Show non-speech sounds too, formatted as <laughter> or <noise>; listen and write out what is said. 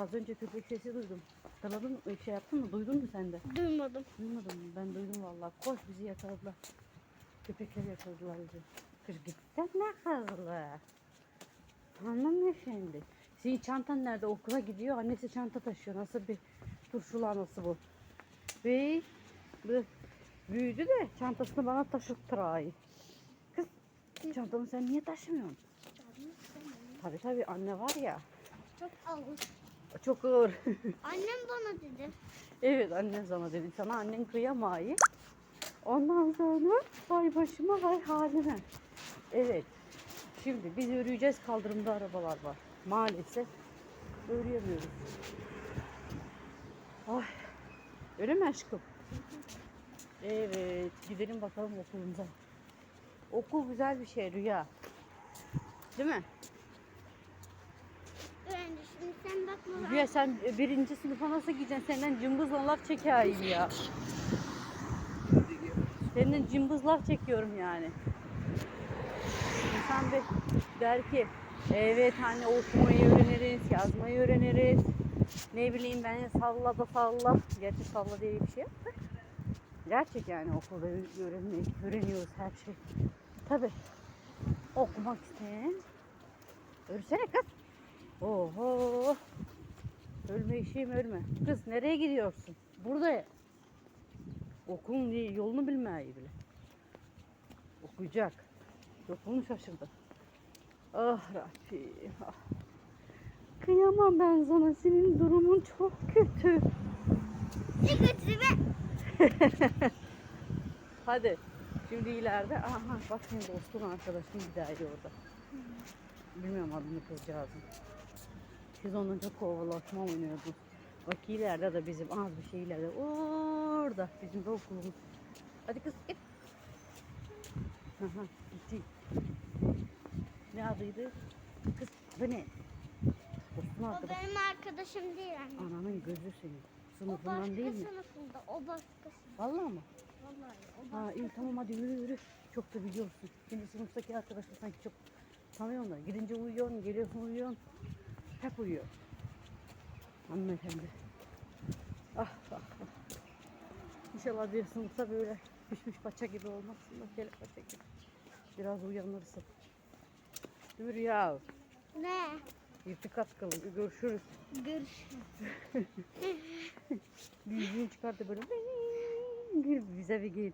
Az önce köpek sesi duydum. Hatırladın mı? Şey yaptın mı? Duydun mu sen de? Duymadım. Duymadın mı? Ben duydum vallahi. Koş bizi yakaladılar. Köpekler yakaladılar bizi. Kız gitsene kızlı. Anlam ne şimdi? Senin çantan nerede? Okula gidiyor. Annesi çanta taşıyor. Nasıl bir turşulu anası bu? Bu büyüdü de çantasını bana taşıttır ay. Kız çantamı sen niye taşımıyorsun? Tabii tabii anne var ya. Çok ağır. Çok ağır. <laughs> Annem bana dedi. Evet annen sana dedi. Sana annen kıyamayı. Ondan sonra vay başıma vay halime. Evet. Şimdi biz yürüyeceğiz. Kaldırımda arabalar var. Maalesef yürüyemiyoruz. Ay. Öyle mi aşkım? Evet. Gidelim bakalım okulumuza. Okul güzel bir şey Rüya. Değil mi? Şimdi sen sen birinci sınıfa nasıl gideceksin? Senden cımbızla laf çekeyim ya. Senden cımbız laf çekiyorum yani. İnsan bir der ki evet hani okumayı öğreniriz, yazmayı öğreniriz. Ne bileyim ben salla da salla. Gerçi salla diye bir şey yok. Gerçek yani okulda öğrenmek, öğreniyoruz her şey. Tabi okumak isteyen örsene kız. Oho. Ölme işim ölme. Kız nereye gidiyorsun? Burada. Okulun yolunu bilmeyi bile. Okuyacak. Yolunu şaşırdı. Ah Rabbim. Ah. Kıyamam ben sana. Senin durumun çok kötü. Ne kötü be. <laughs> Hadi. Şimdi ileride. Aha bak senin dostun arkadaşın gider orada. Bilmiyorum adını kızcağızın. Biz onunla çok kovalaşma oynuyorduk. Bak ileride de bizim az bir şey ileride. Orada bizim de okulumuz. Hadi kız git. Aha gitti. Ne adıydı? Kız bu ne? Dostun O arkadaş. benim arkadaşım değil anne. Ananın gözü senin. O Sınıfından başka değil mi? sınıfında. O başkası. Vallahi mı? Vallahi o Ha başka. iyi tamam hadi yürü yürü. Çok da biliyorsun. Şimdi sınıftaki arkadaşlar sanki çok tanıyorsun da. Gidince uyuyorsun, geliyorsun uyuyorsun. Hep uyuyor. Hanımefendi. Ah ah ah. İnşallah bir sınıfta böyle pişmiş paça gibi olmazsın kelep paça gibi. Biraz uyanırsın. Yürü ya. Ne? İrtikat kılın. Görüşürüz. Görüşürüz. <laughs> Bir yüzüğünü çıkardı böyle. Gül bize bir gel.